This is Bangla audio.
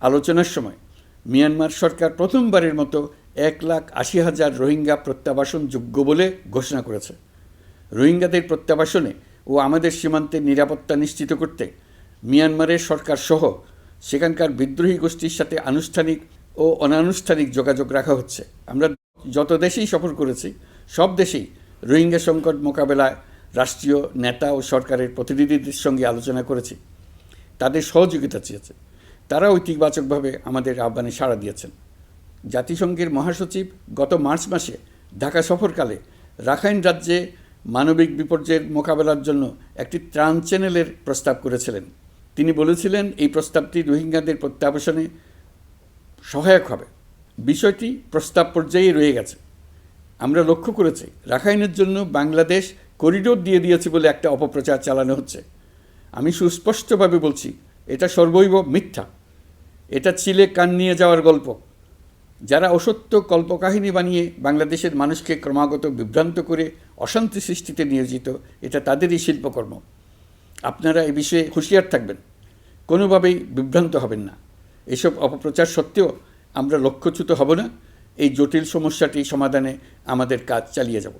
আলোচনার সময় মিয়ানমার সরকার প্রথমবারের মতো এক লাখ আশি হাজার রোহিঙ্গা প্রত্যাবাসন যোগ্য বলে ঘোষণা করেছে। রোহিঙ্গাদের প্রত্যাবাসনে ও আমাদের সীমান্তের নিরাপত্তা নিশ্চিত করতে মিয়ানমারের সরকার সহ সেখানকার বিদ্রোহী গোষ্ঠীর সাথে আনুষ্ঠানিক ও অনানুষ্ঠানিক যোগাযোগ রাখা হচ্ছে। আমরা যত দেশেই সফর করেছি, সব দেশেই রোহিঙ্গা সংকট মোকাবেলায় রাষ্ট্রীয় নেতা ও সরকারের প্রতিনিধিদের সঙ্গে আলোচনা করেছি। তাদের সহযোগিতা চেয়েছে। তারা ঐতিবাচকভাবে আমাদের আহ্বানে সাড়া দিয়েছেন। জাতিসংঘের মহাসচিব গত মার্চ মাসে ঢাকা সফরকালে রাখাইন রাজ্যে মানবিক বিপর্যয়ের মোকাবেলার জন্য একটি ত্রাণ চ্যানেলের প্রস্তাব করেছিলেন। তিনি বলেছিলেন, এই প্রস্তাবটি রোহিঙ্গাদের প্রত্যাবাসনে সহায়ক হবে। বিষয়টি প্রস্তাব পর্যায়ে রয়ে গেছে। আমরা লক্ষ্য করেছি, রাখাইনের জন্য বাংলাদেশ করিডোর দিয়ে দিয়েছে বলে একটা অপপ্রচার চালানো হচ্ছে। আমি সুস্পষ্টভাবে বলছি, এটা সর্বৈব মিথ্যা। এটা চিলে কান নিয়ে যাওয়ার গল্প। যারা অসত্য কল্পকাহিনী বানিয়ে বাংলাদেশের মানুষকে ক্রমাগত বিভ্রান্ত করে অশান্তি সৃষ্টিতে নিয়োজিত, এটা তাদেরই শিল্পকর্ম। আপনারা এ বিষয়ে হুঁশিয়ার থাকবেন। কোনোভাবেই বিভ্রান্ত হবেন না। এসব অপপ্রচার সত্ত্বেও আমরা লক্ষ্যচ্যুত হব না। এই জটিল সমস্যাটি সমাধানে আমাদের কাজ চালিয়ে যাব।